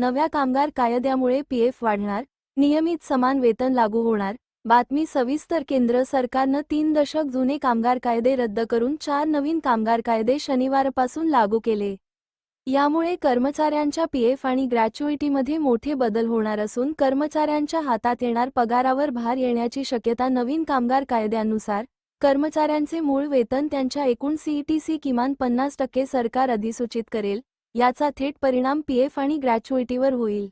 नव्या कामगार कायद्यामुळे पीएफ वाढणार नियमित समान वेतन लागू होणार बातमी सविस्तर केंद्र सरकारनं तीन दशक जुने कामगार कायदे रद्द करून चार नवीन कामगार कायदे शनिवारपासून लागू केले. यामुळे कर्मचाऱ्यांच्या पीएफ आणि ग्रॅच्युइटीमध्ये मोठे बदल होणार असून कर्मचाऱ्यांच्या हातात येणार पगारावर भार येण्याची शक्यता नवीन कामगार कायद्यानुसार कर्मचाऱ्यांचे मूळ वेतन त्यांच्या एकूण सीईटीसी किमान पन्नास टक्के सरकार अधिसूचित करेल याचा थेट परिणाम पीएफ आणि ग्रॅच्युइटीवर होईल.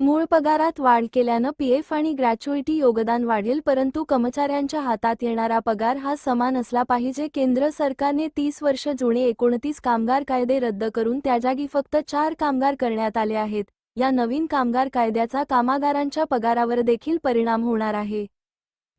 मूळ पगारात वाढ केल्यानं पीएफ आणि ग्रॅच्युइटी योगदान वाढेल परंतु कर्मचाऱ्यांच्या हातात येणारा पगार हा समान असला पाहिजे. केंद्र सरकारने तीस वर्ष जुने एकोणतीस कामगार कायदे रद्द करून त्याजागी फक्त चार कामगार करण्यात आले आहेत. या नवीन कामगार कायद्याचा कामगारांच्या पगारावर देखील परिणाम होणार आहे.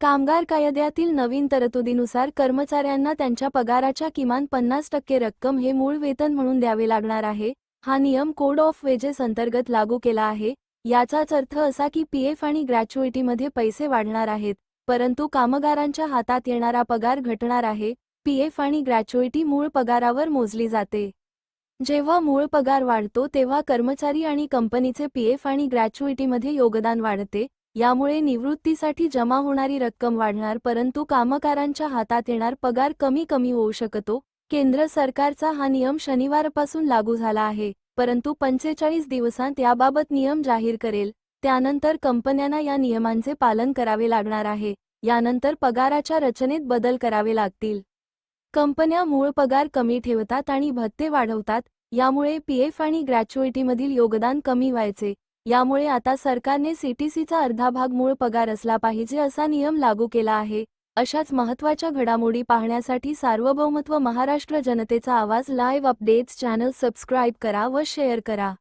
कामगार कायद्यातील नवीन तरतुदीनुसार कर्मचाऱ्यांना त्यांच्या पगाराच्या किमान पन्नास टक्के रक्कम हे मूळ वेतन म्हणून द्यावे लागणार आहे. हा नियम कोड ऑफ वेजेस अंतर्गत लागू केला आहे. याचाच अर्थ असा की पीएफ आणि ग्रॅच्युइटीमध्ये पैसे वाढणार आहेत परंतु कामगारांच्या हातात येणारा पगार घटणार आहे. पीएफ आणि ग्रॅच्युइटी मूळ पगारावर मोजली जाते. जेव्हा मूळ पगार वाढतो तेव्हा कर्मचारी आणि कंपनीचे पीएफ आणि ग्रॅच्युइटीमध्ये योगदान वाढते. यामुळे निवृत्तीसाठी जमा होणारी रक्कम वाढणार परंतु कामगारांच्या हातात येणार पगार कमी कमी होऊ शकतो. केंद्र सरकारचा हा नियम शनिवारपासून लागू झाला आहे परंतु पंचेचाळीस दिवसांत याबाबत नियम जाहीर करेल. त्यानंतर कंपन्यांना या नियमांचे पालन करावे लागणार आहे. यानंतर पगाराच्या रचनेत बदल करावे लागतील. कंपन्या मूळ पगार कमी ठेवतात आणि भत्ते वाढवतात यामुळे पीएफ आणि ग्रॅच्युइटीमधील योगदान कमी व्हायचे. यामुळे आता सरकारने सीटीसीचा अर्धा भाग मूळ पगार असला पाहिजे असा नियम लागू केला आहे. अशाच महत्त्वाच्या घडामोडी पाहण्यासाठी सार्वभौमत्व महाराष्ट्र जनतेचा आवाज लाईव्ह अपडेट्स चॅनल सबस्क्राईब करा व शेअर करा.